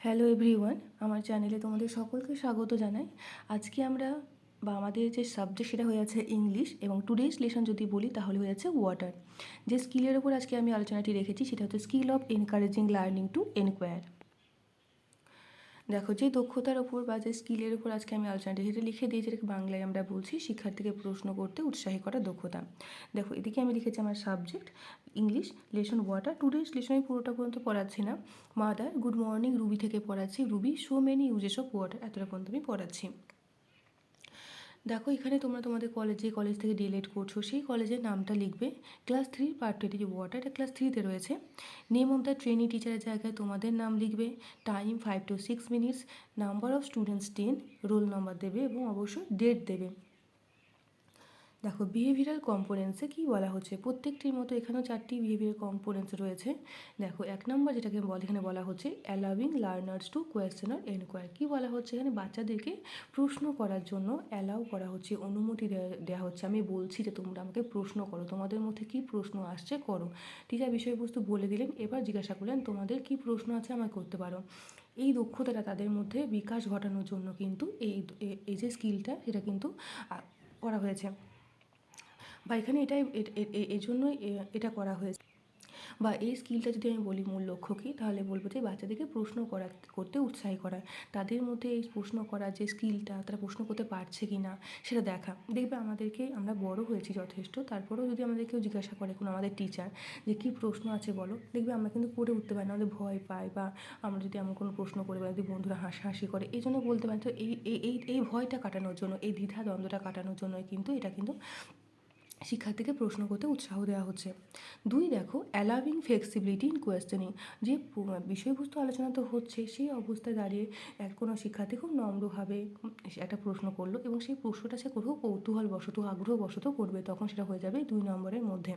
Hello everyone আমার চ্যানেলে তোমাদের সকলকে স্বাগত জানাই। আজকে আমরা বা আমাদের যে সাবজেক্ট সেটা হয়ে আছে ইংলিশ এবং টুডেজ লেসন যদি বলি তাহলে হয়ে যাচ্ছে ওয়াটার যে স্কিলের ওপর আজকে আমি আলোচনাটি রেখেছি সেটা হচ্ছে skill of encouraging learning to enquire দেখো, যে দক্ষতার ওপর বা যে স্কিলের ওপর আজকে আমি আলোচনাটি সেটা লিখে দিয়েছি, এটাকে বাংলায় আমরা বলছি শিক্ষার্থীকে প্রশ্ন করতে উৎসাহী করা দক্ষতা। দেখো, এদিকে আমি লিখেছি আমার subject English lesson water today's lesson আমি পুরোটা পর্যন্ত পড়াচ্ছি না। মাদার গুড মর্নিং রুবি থেকে পড়াচ্ছি। Ruby so many uses of water এতটা পর্যন্ত আমি পড়াচ্ছি। দেখো, এখানে তোমরা তোমাদের কলেজ যে কলেজ থেকে ডিএলএড করছ, সেই কলেজের নামটা লিখবে ক্লাস থ্রির পার্ট টোয়েন্টি যে ওয়াটার এটা ক্লাস থ্রিতে রয়েছে। নেম অফ দ্য ট্রেনিং টিচারের জায়গায় তোমাদের নাম লিখবে time five to six minutes number of students ten roll number দেবে এবং অবশ্যই ডেট দেবে। দেখো বিহেভিয়ারাল কম্পোনেন্টসে কী বলা হচ্ছে? প্রত্যেকটির মতো এখানেও চারটি বিহেভিয়ার কম্পোনেন্টস রয়েছে। দেখো এক নম্বর যেটাকে বলে, এখানে বলা হচ্ছে অ্যালাউইং লার্নার্স টু কোয়েশ্চেন আর এনকোয়ার কী বলা হচ্ছে এখানে? বাচ্চাদেরকে প্রশ্ন করার জন্য অ্যালাউ করা হচ্ছে, অনুমতি দেওয়া হচ্ছে। আমি বলছি যে তোমরা আমাকে প্রশ্ন করো, তোমাদের মধ্যে কী প্রশ্ন আসছে করো। টিচার বিষয়বস্তু বলে দিলেন, এবার জিজ্ঞাসা করলেন, তোমাদের কী প্রশ্ন আছে আমায় করতে পারো? এই দক্ষতাটা তাদের মধ্যে বিকাশ ঘটানোর জন্য কিন্তু এই এই যে স্কিলটা সেটা কিন্তু করা হয়েছে। বা এখানে এটাই এই জন্যই এটা করা হয়েছে। বা এই স্কিলটা যদি আমি বলি মূল লক্ষ্য কী, তাহলে বলব যে বাচ্চাদেরকে প্রশ্ন করা, করতে উৎসাহী করা। তাদের মধ্যে এই প্রশ্ন করা যে স্কিলটা তারা প্রশ্ন করতে পারছে কি না সেটা দেখা। দেখবে আমাদেরকে, আমরা বড় হয়েছি যথেষ্ট, তারপরেও যদি আমাদের কেউ জিজ্ঞাসা করে কোনো আমাদের টিচার যে কী প্রশ্ন আছে বলো, দেখবে আমরা কিন্তু করে উঠতে পারি না, আমাদের ভয় পাই বা আমরা যদি এমন কোনো প্রশ্ন করে বা যদি বন্ধুরা হাসাহাসি করে, এই জন্য বলতে পারি তো এই এই এই ভয়টা কাটানোর জন্য, এই দ্বিধা দ্বন্দ্বটা কাটানোর জন্য কিন্তু এটা কিন্তু শিক্ষার্থীকে প্রশ্ন করতে উৎসাহ দেওয়া হচ্ছে। দুই, দেখো অ্যালাউইং ফ্লেক্সিবিলিটি ইন কোয়েশ্চেনিং যে বিষয়বস্তু আলোচনা তো হচ্ছে, সেই অবস্থায় দাঁড়িয়ে এক কোনো শিক্ষার্থী খুব নম্রভাবে একটা প্রশ্ন করল এবং সেই প্রশ্নটা সে কোথাও কৌতূহলবশত, আগ্রহবশত করবে, তখন সেটা হয়ে যাবে দুই নম্বরের মধ্যে।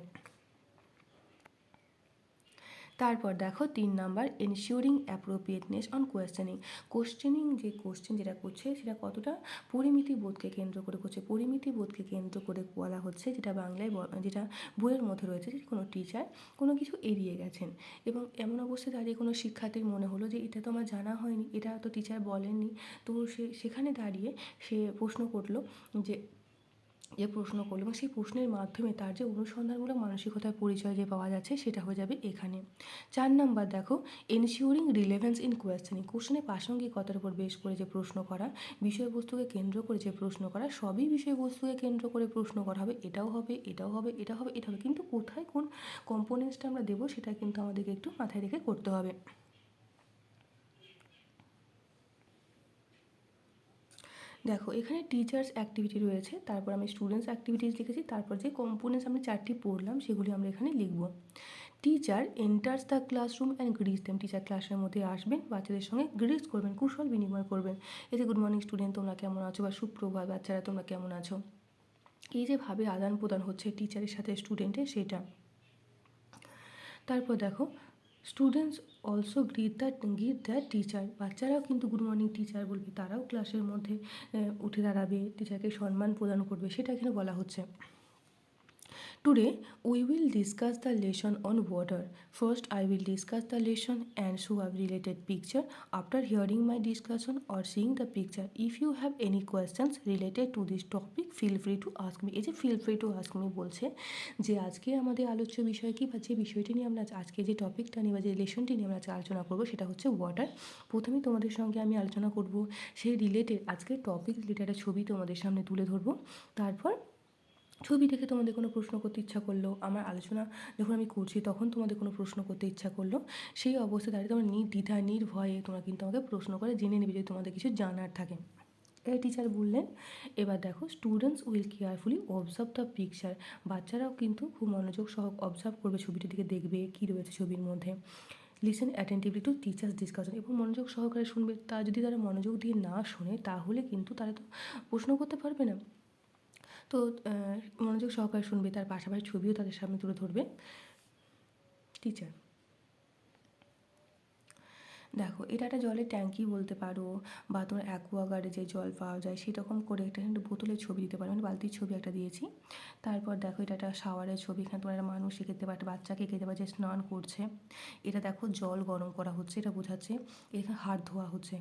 তারপর দেখো তিন number ensuring appropriateness on questioning questioning যে কোশ্চেন যেটা করছে, সেটা কতটা পরিমিতি বোধকে কেন্দ্র করে করছে? পরিমিতি বোধকে কেন্দ্র করে বলা হচ্ছে যেটা বাংলায় যেটা বইয়ের মধ্যে রয়েছে যে কোনো টিচার কোনো কিছু এড়িয়ে গেছেন। এবং এমন অবস্থায় দাঁড়িয়ে কোনো শিক্ষার্থীর মনে হলো যে, এটা তো আমার জানা হয়নি, এটা তো টিচার বলেননি। তো সে, সেখানে দাঁড়িয়ে সে প্রশ্ন করল যে যে প্রশ্ন করল এবং সেই প্রশ্নের মাধ্যমে তার যে অনুসন্ধানমূলক মানসিকতার পরিচয় যে পাওয়া যাচ্ছে সেটা হয়ে যাবে এখানে। চার নাম্বার দেখো এনশিওরিং রিলেভেন্স ইন কোয়েশ্চেনিং কোশ্চেনের প্রাসঙ্গিকতার উপর বেশ করে যে প্রশ্ন করা, বিষয়বস্তুকে কেন্দ্র করে যে প্রশ্ন করা, সবই বিষয়বস্তুকে কেন্দ্র করে প্রশ্ন করা হবে, এটাও হবে এটাও হবে, এটা হবে এটা হবে। কিন্তু কোথায় কোন কম্পোনেন্টসটা আমরা দেবো সেটা কিন্তু আমাদেরকে একটু মাথায় রেখে করতে হবে। দেখো, এখানে টিচার্স অ্যাক্টিভিটি রয়েছে, তারপর আমি স্টুডেন্টস অ্যাক্টিভিটিস লিখেছি, তারপর যে কম্পোনেন্টস আমি চারটি পড়লাম, সেগুলি আমরা এখানে লিখব। Teacher enters the classroom and greets them teacher ক্লাসের মধ্যে আসবেন, বাচ্চাদের সঙ্গে গ্রিস করবেন, কুশল বিনিময় করবেন। যে গুড মর্নিং স্টুডেন্ট তোমরা কেমন আছো? বা সুপ্রভাত বাচ্চারা, তোমরা কেমন আছো? এই যেভাবে আদান প্রদান হচ্ছে টিচারের সাথে স্টুডেন্টের সেটা। তারপর দেখো students also greet the greet the teacher বাচ্চারাও কিন্তু গুড মর্নিং টিচার বলবে। তারাও ক্লাসের মধ্যে উঠে দাঁড়াবে। টিচারকে সম্মান প্রদান করবে। সেটা এখানে বলা হচ্ছে। Today we will discuss the lesson on water. First I will discuss the lesson and show a related picture. After hearing my discussion or seeing the picture, if you have any questions related to this topic, feel free to ask me. এই যে feel free to ask me বলছে যে আজকে আমাদের আলোচ্য বিষয় কি বা যে বিষয়টি নিয়ে আমরা আজকে যে টপিকটা নিয়ে বা যে লেসনটি নিয়ে আমরা আজকে আলোচনা করব সেটা হচ্ছে ওয়াটার প্রথমে তোমাদের সঙ্গে আমি আলোচনা করব সেই রিলেটেড আজকের টপিক রিলেটেড ছবি তোমাদের সামনে তুলে ধরবো তারপর ছবি দেখে তোমাদের কোনো প্রশ্ন করতে ইচ্ছা করল, আমার আলোচনা যখন আমি করছি তখন তোমাদের কোনো প্রশ্ন করতে ইচ্ছা করল, সেই অবস্থায় দাঁড়িয়ে তোমরা নির্দ্বিধা নির্ভয়ে তোমরা কিন্তু আমাকে প্রশ্ন করে, জেনে নেবে যদি তোমাদের কিছু জানার থাকে। এই টিচার বললেন, এবার দেখো students will carefully observe the picture বাচ্চারাও কিন্তু খুব মনোযোগ সহ অবজার্ভ করবে ছবিটির দিকে, দেখবে কী রয়েছে ছবির মধ্যে। Listen attentively to teacher's discussion এবং মনোযোগ সহকারে শুনবে। তা যদি তারা মনোযোগ দিয়ে না শোনে, তাহলে কিন্তু তারা তো প্রশ্ন করতে পারবে না। তো মনোযোগ সহকারে শুনবে, তার পাশাপাশি ছবিও তাদের সামনে তুলে ধরবে। টিচার দেখো, এটা একটা জলের ট্যাঙ্কি বলতে পারো, বা তোমার অ্যাকোয়াগার্ডে যে জল পাওয়া যায় সেরকম করে একটা কিন্তু বোতলের ছবি দিতে পারো মানে বালতির ছবি একটা দিয়েছি। তারপর দেখো, এটা একটা শাওয়ারের ছবি, এখানে তোমার একটা মানুষ এঁকে একটা বাচ্চাকে এঁকে পারে যে স্নান করছে। এটা দেখো, জল গরম করা হচ্ছে, এটা বোঝাচ্ছে, এখানে হাত ধোয়া হচ্ছে।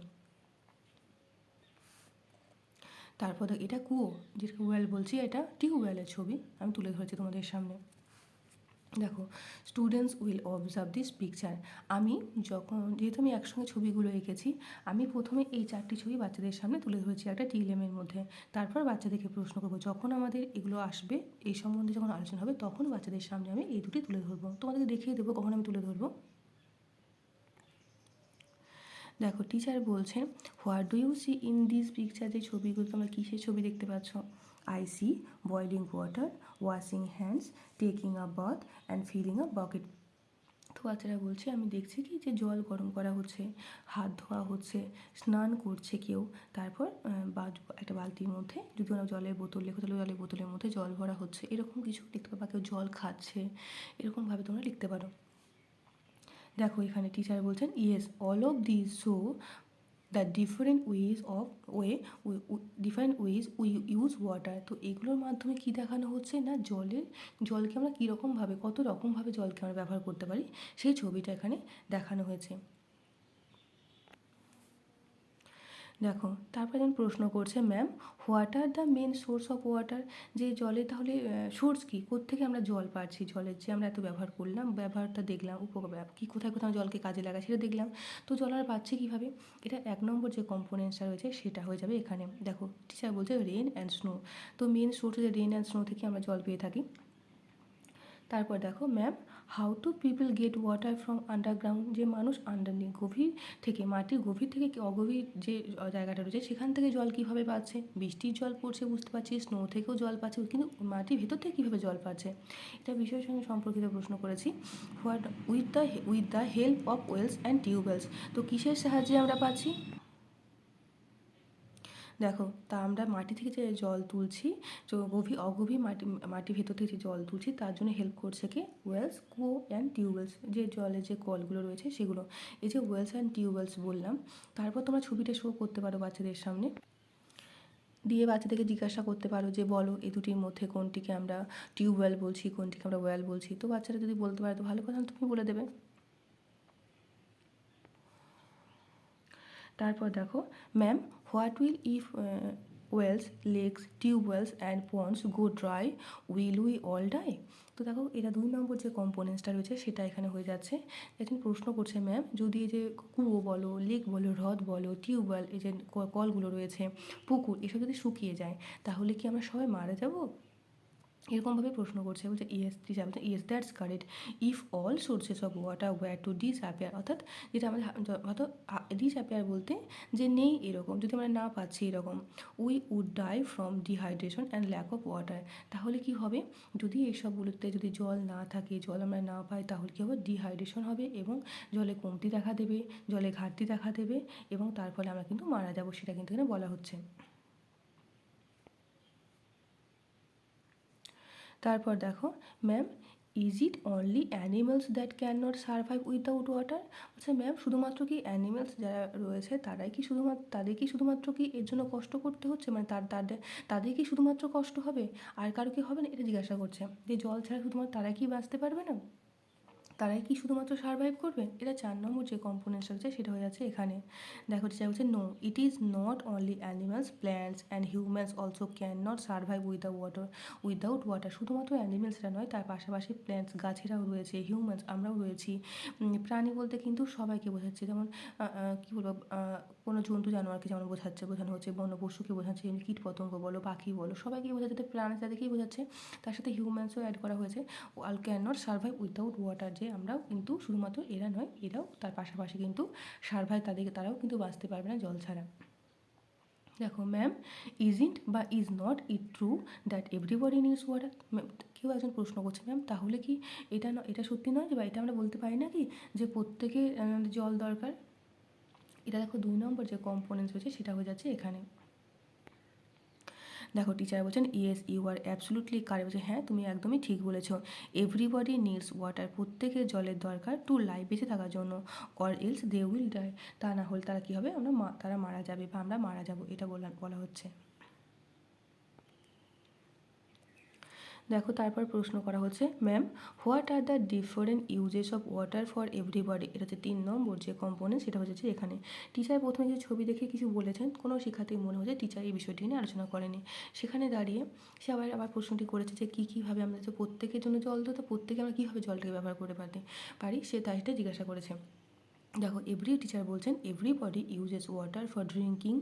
তারপর এটা কুয়ো যেটা ওয়েল বলছি, এটা টিউবওয়েলের ছবি। আমি তুলে ধরেছি তোমাদের সামনে। দেখো students will observe this picture আমি যখন, যেহেতু আমি একসঙ্গে ছবিগুলো এঁকেছি, আমি প্রথমে এই চারটি ছবি বাচ্চাদের সামনে তুলে ধরেছি একটা টিএলএমের মধ্যে। তারপর বাচ্চাদেরকে প্রশ্ন করব, যখন আমাদের এগুলো আসবে, এই সম্বন্ধে যখন আলোচনা হবে, তখন বাচ্চাদের সামনে আমি এই দুটি তুলে ধরবো। তোমাদেরকে দেখিয়ে দেবো, কখন আমি তুলে ধরবো। দেখো টিচার বলছেন what do you see in this picture যে ছবিগুলো তোমরা কিসের ছবি দেখতে পাচ্ছ? I see boiling water washing hands taking a bath and filling a bucket তো বাচ্চারা বলছে, আমি দেখছি কি যে জল গরম করা হচ্ছে, হাত ধোয়া হচ্ছে, স্নান করছে কেউ। তারপর একটা বালতির মধ্যে যদি ওরা জলের বোতল লেখো, তাহলে জলের বোতলের মধ্যে জল ভরা হচ্ছে। এরকম কিছু লিখতে পারো বা কেউ জল খাচ্ছে। এরকমভাবে তোমরা লিখতে পারো। দেখো এখানে টিচার বলছেন yes all of this show the different ways of way different ways we use water তো এগুলোর মাধ্যমে কী দেখানো হচ্ছে না? জলের জলকে আমরা কীরকমভাবে, কত রকমভাবে জলকে আমরা ব্যবহার করতে পারি? সেই ছবিটা এখানে দেখানো হয়েছে। দেখো, তারপরে যেমন প্রশ্ন করছে ma'am what are the main source of water যে জলে তাহলে সোর্স কী? কোত্থেকে আমরা জল পাচ্ছি? জলের যে আমরা এত ব্যবহার করলাম, ব্যবহারটা দেখলাম উপকার কী কোথায় কোথাও জলকে কাজে লাগায় সেটা দেখলাম। তো জল আর পাচ্ছি কীভাবে? এটা এক নম্বর যে কম্পোনেন্টসটা রয়েছে সেটা হয়ে যাবে এখানে। দেখো টিচার বলছে রেন অ্যান্ড স্নো তো মেন সোর্স হচ্ছে রেন অ্যান্ড স্নো থেকে আমরা জল পেয়ে থাকি। তারপর দেখো ma'am how to people get water from underground যে মানুষ আন্ডারনি গভীর থেকে, মাটির গভীর থেকে অগভীর যে জায়গাটা রয়েছে, সেখান থেকে জল কীভাবে পাচ্ছে? বৃষ্টির জল পড়ছে, বুঝতে পারছি স্নো থেকেও জল পাচ্ছে, কিন্তু মাটির ভেতর থেকে কীভাবে জল পাচ্ছে? এটা বিষয়ের সঙ্গে সম্পর্কিত প্রশ্ন করেছি। What with the with the help of wells and tubewells তো কিসের সাহায্যে আমরা পাচ্ছি? দেখো, তা আমরা মাটি থেকে যে জল তুলছি তো গভীর অগভীর মাটি, মাটির ভেতর থেকে যে জল তুলছি, তার জন্য হেল্প করছে কি? ওয়েলস কুয়ো অ্যান্ড টিউবওয়েলস যে জলের যে কলগুলো রয়েছে সেগুলো। এই যে ওয়েলস অ্যান্ড টিউবওয়েলস বললাম, তারপর তোমরা ছবিটা শো করতে পারো বাচ্চাদের সামনে। দিয়ে বাচ্চাদেরকে জিজ্ঞাসা করতে পারো যে, বলো এই দুটির মধ্যে কোনটিকে আমরা টিউবওয়েল বলছি, কোনটিকে আমরা ওয়েল বলছি। তো বাচ্চারা যদি বলতে পারে, তো ভালো কথা তুমি বলে দেবে। তারপর দেখো ma'am what will if wells lakes tubewells and ponds go dry will we all die তো দেখো, এটা দুই নম্বর যে কম্পোনেন্টসটা রয়েছে, সেটা এখানে হয়ে যাচ্ছে। একজন প্রশ্ন করছে ম্যাম যদি এই যে কুয়ো বলো লেক বলো, হ্রদ বলো টিউবওয়েল এই যে কলগুলো রয়েছে, পুকুর, এসব যদি শুকিয়ে যায়, তাহলে কি আমরা সবাই মারা যাব? এরকমভাবে প্রশ্ন করছে, বলছে ইয়েস টিচার বলছে yes that's correct if all sources of water were to disappear অর্থাৎ যেটা আমাদের হয়তো ডিসঅ্যাপিয়ার বলতে যে নেই এরকম, যদি আমরা না পাচ্ছি এরকম we would die from dehydration and lack of water তাহলে কি হবে? যদি এইসবগুলোতে যদি জল না থাকে, জল আমরা না পাই, তাহলে কী হবে? ডিহাইড্রেশন হবে এবং জলে কমতি দেখা দেবে, জলে ঘাটতি দেখা দেবে এবং তার ফলে আমরা কিন্তু মারা যাব, সেটা কিন্তু এখানে বলা হচ্ছে। তারপর দেখো ma'am is it only animals that can not survive without water আচ্ছা ম্যাম শুধুমাত্র কি অ্যানিমেলস যারা রয়েছে, তারাই কি শুধুমাত্র তাদের কি শুধুমাত্র কি এর জন্য কষ্ট করতে হচ্ছে? মানে তার তাদের তাদের কি শুধুমাত্র কষ্ট হবে? আর কারও কি হবে না? এটা জিজ্ঞাসা করছে। যে জল ছাড়া শুধুমাত্র তারা কি বাঁচতে পারবে না? তারাই কি শুধুমাত্র সার্ভাইভ করবে? এটা চার নম্বর যে কম্পোনেন্টস আছে সেটা হয়ে যাচ্ছে এখানে। দেখো যেটা হচ্ছে no it is not only animals plants and humans also can not survive with water without water শুধুমাত্র অ্যানিমেলসরা নয়, তার পাশাপাশি প্ল্যান্টস গাছেরাও রয়েছে হিউম্যানস আমরাও রয়েছি। প্রাণী বলতে কিন্তু সবাইকে বোঝাচ্ছে। যেমন কী বলব কোনো জন্তু জানোয়ারকে যেমন বোঝাচ্ছে, বোঝানো হচ্ছে, বন্য পশুকে বোঝাচ্ছে কীট পতঙ্গ বলো, পাখি বলো, সবাইকে বোঝাচ্ছে প্রাণী তাদেরকেই বোঝাচ্ছে। তার সাথে হিউম্যানসও অ্যাড করা হয়েছে। All can not survive without water যে আমরাও কিন্তু শুধুমাত্র এরা নয়, এরাও তার পাশাপাশি কিন্তু সার্ভাইভ তাদেরকে, তারাও কিন্তু বাঁচতে পারবে না জল ছাড়া। দেখো ম্যাম ইজ ইন্ট বা is not it true that everybody needs water কেউ একজন প্রশ্ন করছে ম্যাম তাহলে কি এটা এটা সত্যি নয় যে বা এটা আমরা বলতে পারি না কি যে প্রত্যেকের জল দরকার? এটা দেখো দুই নম্বর যে কম্পোনেন্টস রয়েছে সেটা হয়ে যাচ্ছে এখানে। দেখো টিচার বলছেন ইয়েস ইউ আর অ্যাবসলুটলি কারে বলছে হ্যাঁ তুমি একদমই ঠিক বলেছ। এভরিবডি নিডস ওয়াটার প্রত্যেকের জলের দরকার টু লাইফ বেঁচে থাকার জন্য or else they will die তা না হলে তারা কী হবে? আমরা তারা মারা যাবে বা আমরা মারা যাব, এটা বলা বলা হচ্ছে। দেখো, তারপর প্রশ্ন করা হচ্ছে ma'am what are the different uses of water for everybody এটা হচ্ছে তিন নম্বর যে কম্পোনেন্ট সেটা হচ্ছে যে এখানে। টিচার প্রথমে কিছু ছবি দেখে কিছু বলেছেন, কোনো শিক্ষার্থী মনে হচ্ছে টিচার এই বিষয়টি নিয়ে আলোচনা করেনি। সেখানে দাঁড়িয়ে সে আবার আবার প্রশ্নটি করেছে যে কী, কীভাবে আমরা যে প্রত্যেকের জন্য জল তো প্রত্যেকে আমরা কীভাবে জলটাকে ব্যবহার করতে পারি পারি? সে তাই সেটা জিজ্ঞাসা করেছে। দেখো এভরি টিচার বলছেন everybody uses water for drinking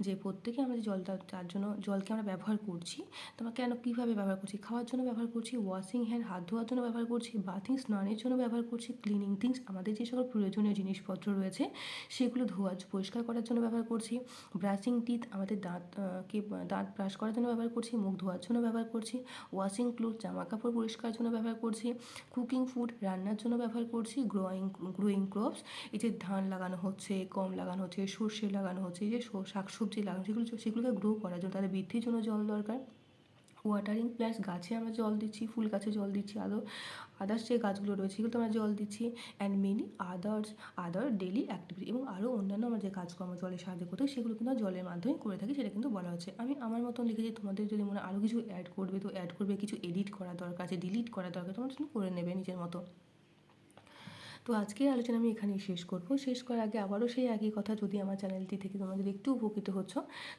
যে প্রত্যেকে আমরা যে জলটা তার জন্য জলকে আমরা ব্যবহার করছি তো আমরা কেন কীভাবে ব্যবহার করছি? খাওয়ার জন্য ব্যবহার করছি ওয়াশিং হ্যান্ড হাত ধোয়ার জন্য ব্যবহার করছি বাথিং স্নানের জন্য ব্যবহার করছি ক্লিনিং থিংস আমাদের যে সকল প্রয়োজনীয় জিনিসপত্র রয়েছে সেগুলো ধোয়া পরিষ্কার করার জন্য ব্যবহার করছি ব্রাশিং টিথ আমাদের দাঁত আহ, কে দাঁত ব্রাশ করার জন্য ব্যবহার করছি মুখ ধোয়ার জন্য ব্যবহার করছি ওয়াশিং ক্লোথ জামা কাপড় পরিষ্কারের জন্য ব্যবহার করছি কুকিং ফুড রান্নার জন্য ব্যবহার করছি গ্রোয়িং গ্রোয়িং ক্রপস এই যে ধান লাগানো হচ্ছে, গম লাগানো হচ্ছে, সর্ষে লাগানো হচ্ছে, এই যে শাকসবজি লাগানো সেগুলো সেগুলোকে গ্রো করার জন্য তাদের বৃদ্ধির জন্য জল দরকার। ওয়াটারিং প্লাস গাছে আমরা জল দিচ্ছি, ফুল গাছে জল দিচ্ছি আরও আদার্স যে গাছগুলো রয়েছে সেগুলোতে আমরা জল দিচ্ছি and many others other daily activity এবং আরও অন্যান্য আমরা যে কাজকর্ম জলে সাহায্য করতে সেগুলো কিন্তু জলের মাধ্যমে করে থাকি, সেটা কিন্তু বলা হচ্ছে। আমি আমার মতন লিখেছি তোমাদের যদি মনে আরও কিছু অ্যাড করবে, তো অ্যাড করবে, কিছু এডিট করা দরকার আছে ডিলিট করা দরকার, তোমরা করে নেবে নিজের মতো। তো আজকের আলোচনা আমি এখানেই শেষ করব। শেষ করার আগে আবারও সেই একই কথা যদি আমার চ্যানেলটি থেকে তোমাদের একটু উপকৃত হচ্ছ,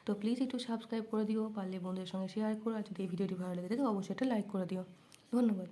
তো প্লিজ একটু সাবস্ক্রাইব করে দিও, পারলে বন্ধুদের সঙ্গে শেয়ার করো, আর যদি এই ভিডিওটি ভালো লেগে থাকে অবশ্যই একটা লাইক করে দিও। ধন্যবাদ।